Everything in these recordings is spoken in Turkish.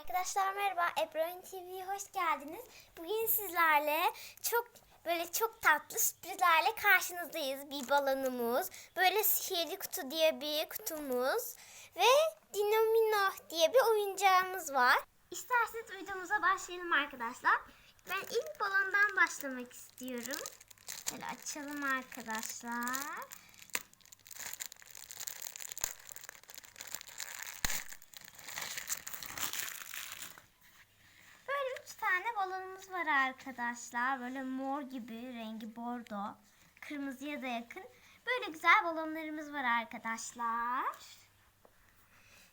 Arkadaşlar merhaba, Ebru'nun TV'ye hoş geldiniz. Bugün sizlerle çok böyle çok tatlı sürprizlerle karşınızdayız. Bir balonumuz, böyle sihirli kutu diye bir kutumuz ve Dinomino diye bir oyuncağımız var. İsterseniz videomuza başlayalım arkadaşlar. Ben ilk balondan başlamak istiyorum. Böyle açalım arkadaşlar. Böyle üç balonumuz var arkadaşlar. Böyle mor gibi rengi bordo. Kırmızıya da yakın. Böyle güzel balonlarımız var arkadaşlar.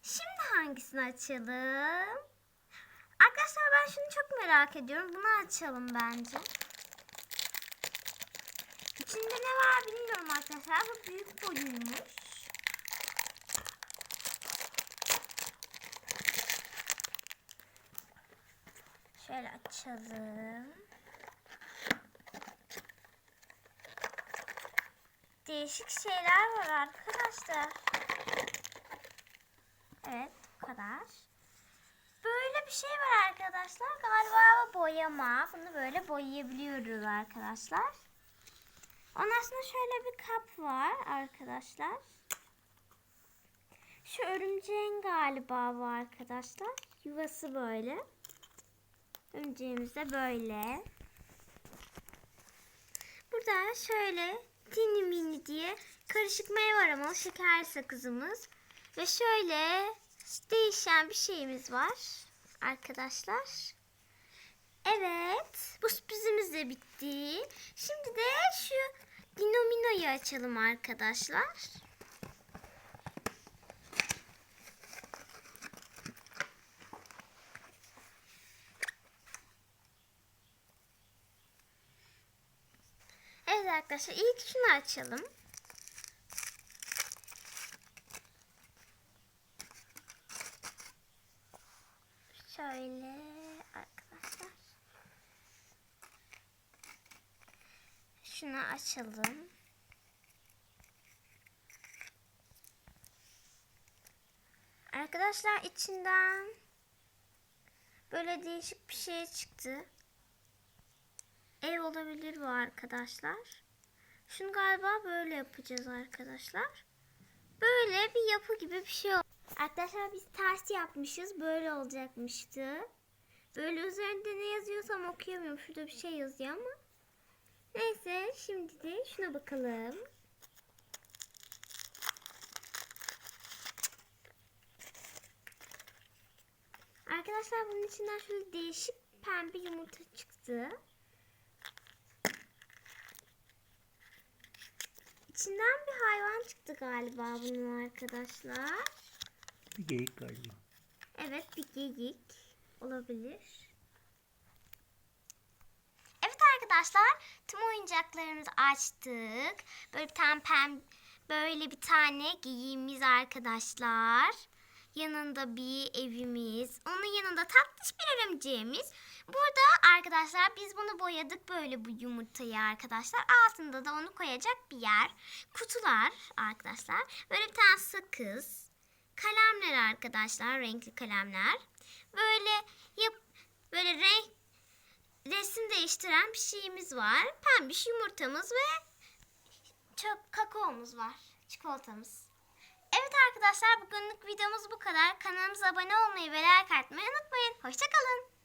Şimdi hangisini açalım? Arkadaşlar ben şunu çok merak ediyorum. Bunu açalım bence. İçinde ne var bilmiyorum arkadaşlar. Bu büyük boyuymuş. Şöyle açalım. Değişik şeyler var arkadaşlar. Evet bu kadar. Böyle bir şey var arkadaşlar. Galiba boyama. Bunu böyle boyayabiliyoruz arkadaşlar. Ondan sonra şöyle bir kap var arkadaşlar. Şu örümceğin galiba bu arkadaşlar. Yuvası böyle. Örümceğimiz de böyle. Burada şöyle tini mini diye karışık meyve aromalı şeker sakızımız. Ve şöyle değişen bir şeyimiz var arkadaşlar. Evet. Bu sürprizimiz de bitti. Şimdi de şu Dinomino'yu açalım arkadaşlar. Evet arkadaşlar ilk şunu açalım. Şöyle arkadaşlar. Şunu açalım. Arkadaşlar içinden böyle değişik bir şey çıktı. Ev olabilir bu arkadaşlar. Şunu galiba böyle yapacağız arkadaşlar. Böyle bir yapı gibi bir şey. Arkadaşlar biz ters yapmışız. Böyle olacakmıştı. Böyle üzerinde ne yazıyorsam okuyamıyorum. Şurada bir şey yazıyor ama. Neyse şimdi de şuna bakalım. Arkadaşlar bunun içinden şöyle değişik pembe yumurta çıktı. İçinden bir hayvan çıktı galiba bunun arkadaşlar. Bir geyik galiba. Evet bir geyik olabilir. Evet arkadaşlar tüm oyuncaklarımızı açtık. Böyle bir tane pem böyle bir tane geyiğimiz arkadaşlar. Yanında bir evimiz. Onun yanında tatlış bir örümceğimiz. Burada arkadaşlar biz bunu boyadık böyle bu yumurtayı arkadaşlar. Altında da onu koyacak bir yer. Kutular arkadaşlar. Böyle bir tane sakız. Kalemler arkadaşlar. Renkli kalemler. Böyle yap böyle renk resim değiştiren bir şeyimiz var. Pembiş yumurtamız ve çok kakaomuz var. Çikolatamız. Evet arkadaşlar bugünlük videomuz bu kadar. Kanalımıza abone olmayı ve like atmayı unutmayın. Hoşçakalın.